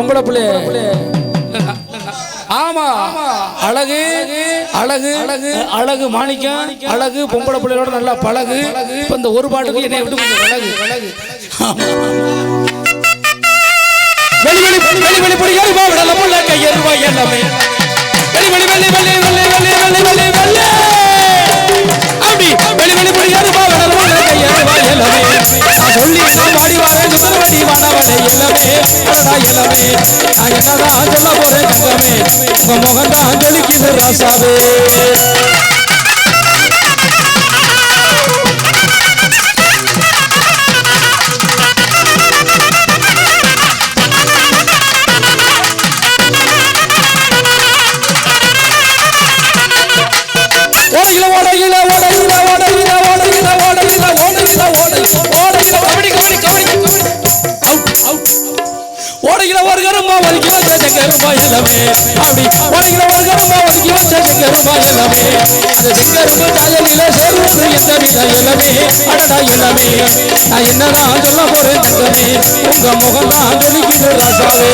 பொங்கல பிள்ளை ஆமா அழகு அழகு அழகு அழகு மாணிக்கம் அழகு பொம்பளை பிள்ளையோட நல்லா பழகு இப்ப இந்த ஒரு பாட்டுக்கு என்னை விட்டு கொஞ்சம் அழகு அழகு வெளி வெளி அங்கதான் சொல்ல போறேன் தங்கமே உங்க முகம்தான் ஜொலிக்குது ராசாவே செஞ்ச ரூபாய் எல்லாமே அப்படி உனக்கு உனக்கு ரூபாய் அது செஞ்ச ரூபாய் சேர்ந்து எந்த விதா அடடா எல்லாமே. நான் என்னதான் சொல்ல போறேன் உங்க முகம் தான் ஜொலிக்குது ராசாவே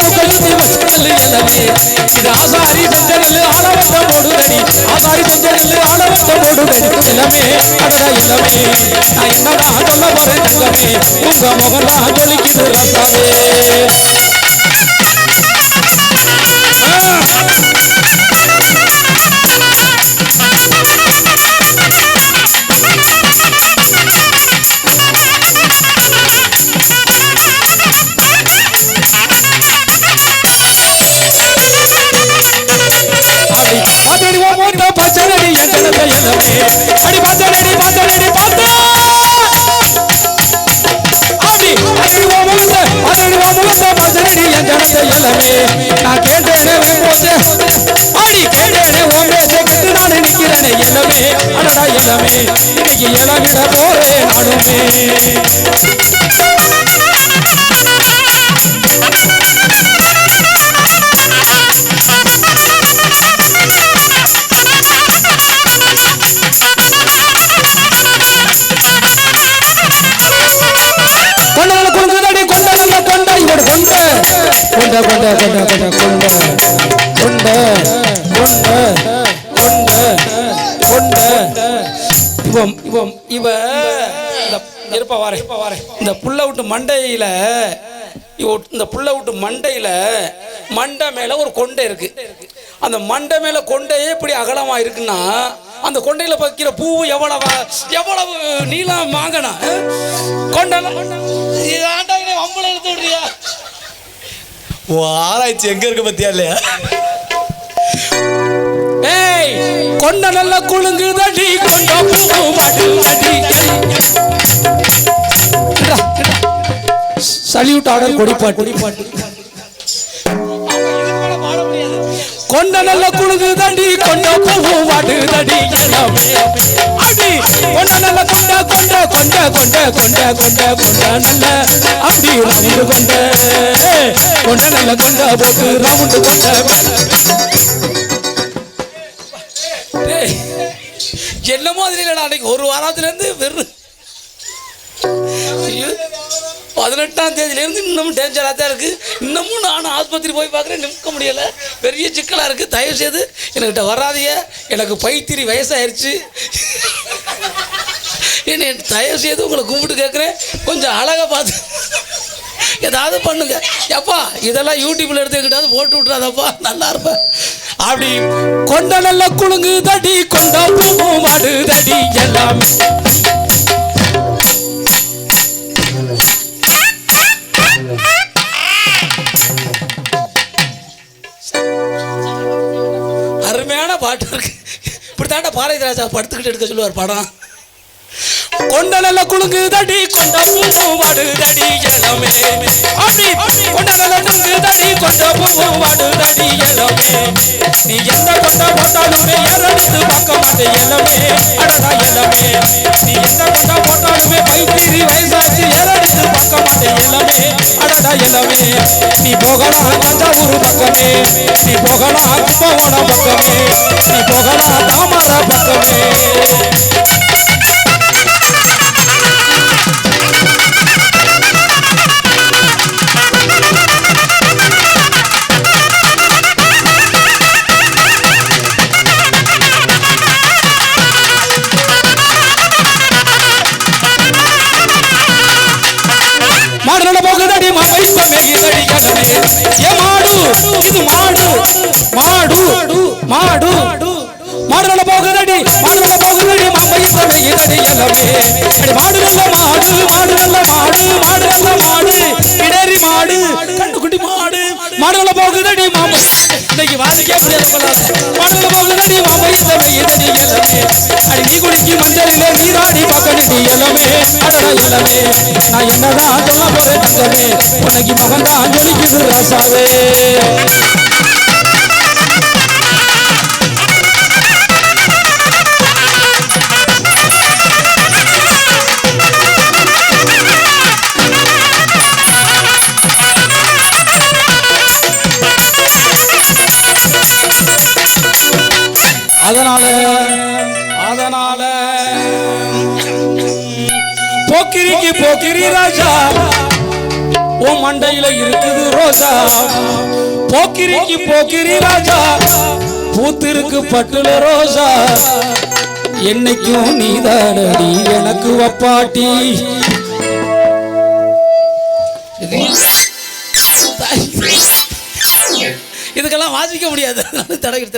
ಮುಖದಲ್ಲಿ ಮಕ್ಕಳಲ್ಲಿ ಎಲ್ಲವೇ ಇದು ಆಸಾರಿ ಬೆಂಜನಲ್ಲಿ ಆಳವಂತ ಮೂಡುದಡಿ ಆಸಾರಿ ಬೆಂಜನಲ್ಲಿ ಆಳವಂತ ಮೂಡುದடி ಎಲ್ಲமே அடடா இல்லமே நான் என்னடா சொல்ல போறேன் தங்கமே உங்க முகம்லாம் தொலிக்குது ரப்பாவே Ah! போறேன் நானுமே கொண்டல குழுங்குதடி கொண்ட கொண்ட கொண்ட. கொண்ட கொண்ட கொண்ட கொண்ட கொண்ட. வாரேன் இந்த புள்ள விட்டு மண்டையில இந்த புள்ள விட்டு மண்டையில மண்டை மேல ஒரு கொண்டை இருக்கு. அந்த மண்டை மேல கொண்டையே இப்படி அகலமா இருக்குன்னா அந்த கொண்டையில வைக்கிற பூ எவ்வளவு எவ்வளவு நீளம் வாங்கினா கொண்டல இதாண்டா இதை வம்பளை எடுத்து விடுறியா? ஓ ஆராய்ச்சி எங்க இருக்கு பத்தியா இல்லையா? ஏய் கொண்ட நல்ல குழுங்கு தடி கொண்ட பூ மாட்டு தடி சல்யூட் ஆர்டர் கொடிப்பாட்டு. கொண்ட நல்ல குழுங்கு தடி கொண்ட பூ மாட்டு தடி அடி கொண்ட நல்ல கொண்ட கொண்ட கொண்ட கொண்ட கொண்ட கொண்ட கொண்ட நல்ல அப்படி ரவுண்டு கொண்ட. கொண்ட நல்ல கொண்ட போட்டு ரவுண்டு கொண்ட என்னமோ அது இல்லைடா அன்னைக்கு ஒரு வாரத்துல இருந்து வெறும் பதினெட்டாம் தேதியிலேருந்து இன்னமும் டேஞ்சராக தான் இருக்குது இன்னமும் நான் ஆஸ்பத்திரி போய் பார்க்குறேன். நிற்க முடியலை. பெரிய சிக்கலாக இருக்குது தயவு செய்து என்கிட்ட வராதீங்க. எனக்கு பைத்திரி வயசாயிருச்சு. என்னை தயவு செய்து உங்களை கும்பிட்டு கேட்குறேன். கொஞ்சம் அழகாக பார்த்து ஏதாவது பண்ணுங்க. எப்பா இதெல்லாம் யூடியூப்ல எடுத்து எங்கிட்டாவது போட்டு விட்றாதப்பா நல்லா இருப்பேன். அப்படி கொண்ட நல்ல குழுங்கு தடி கொண்ட பூ மாடு தடி எல்லாமே. அருமையான பாட்டு இருக்கு. இப்படி தாண்டா ராஜா படுத்துக்கிட்டு எடுக்க சொல்லுவார் படம். கொண்டல குழுங்கு தடி கொண்டம் வாடு தடி இளமே அப்படி கொண்டல குழுங்கு தடி கொண்டம் வாடு தடி இளமே நீ என்ன கொண்ட போட்டாலுமே இறந்து பார்க்க மாட்டே இளமே அடடா நீ என்ன கொண்ட அடடா எல்லாமே நீ போகலாம் தஞ்சாவூர் பக்கமே. நீ போகலா கும்பகோணம் பக்கமே. நீ போகலா தாமர பக்கமே. மாடுல போகுதடி மாடு போகுதடி மாமை மேகிதடி எல்லாமே. அடி மாடு நல்ல மாடு மாடு நல்ல மாடு மாடு நல்ல மாடு. இடறி மாடு கண்டுக்குட்டி மாடு. மாடு நல்ல போகுதடி மாமை இன்னைக்கு வாதிக்கே முடியாது மாடுல மாடு போகுதடி மாமை மேகிதடி எல்லாமே. அடி நீ குடிக்கு மஞ்சளிலே நீராடி பக்கடி எல்லாமே. அடடா எல்லாமே. நான் என்னதான் சொல்ல போறேன் தங்கமே உனக்கு மகன்தான் ஜொலிக்குது ராசாவே. அதனால போக்கிரிக்கு போக்கிரி ராஜா உன் மண்டையில இருக்குது ரோஜா. போக்கிரிக்கு போக்கிரி ராஜா பூத்திருக்கு பட்டுல ரோஜா. என்னைக்கும் நீதானடி எனக்கு வப்பாட்டி. இதுக்கெல்லாம் வாசிக்க முடியாது. தடை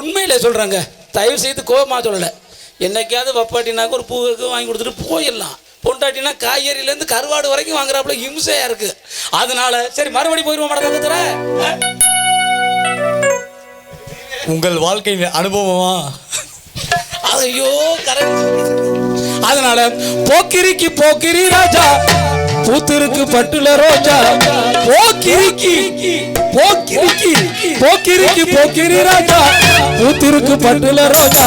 உண்மையில சொல்றாங்க. தயவு செய்து கோபமா சொல்லலை. என்னைக்காவது வப்பாட்டினாக்க ஒரு பூ இருக்கு வாங்கி கொடுத்துட்டு போயிடலாம். பொண்டாட்டினா காய்கறியிலேருந்து கருவாடு வரைக்கும் வாங்குறாப்புல ஹிம்சையா இருக்கு. அதனால சரி மறுபடி போயிடுவோம் மடக்கத்துல உங்கள் வாழ்க்கை அனுபவமா? ஐயோ கரெக்ட் அதனால போக்கிரிக்கு போக்கிரி ராஜா. பூத்திருக்கு பட்டுல ரோஜா. போக்கிரிக்கு போக்கிரிக்கு போக்கிரிக்கு போக்கிரி ராஜா. பூத்திருக்கு பட்டுல ரோஜா.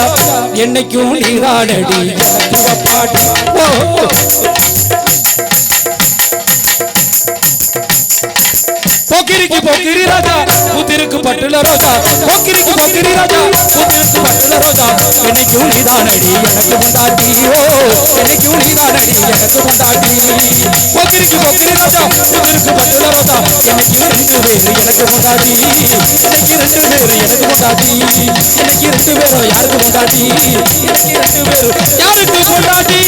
என்னைக்கும் நீராடடி பாட்டு. போக்கிரி ராஜா பூத்திருக்கு பட்டுல ரோஜா. போக்கிரிக்கு போக்கிரி ராஜா பூத்திருக்கு பட்டுல ரோஜா. என்னைக்கும் நீதானடி எனக்கு உண்டாட்டி ஓ என்னைக்கும் நீதானடி எனக்கு உண்டாட்டி போக்கிரிக்கு போக்கிரி ராஜா பூத்திருக்கு பட்டுல ரோஜா. என்னைக்கு ரெண்டு பேரு எனக்கு உண்டாட்டி இன்னைக்கு ரெண்டு பேரு எனக்கு உண்டாட்டி இன்னைக்கு ரெண்டு பேரும் யாருக்கு உண்டாட்டி இன்னைக்கு ரெண்டு பேரும் யாருக்கு கொண்டாட்டி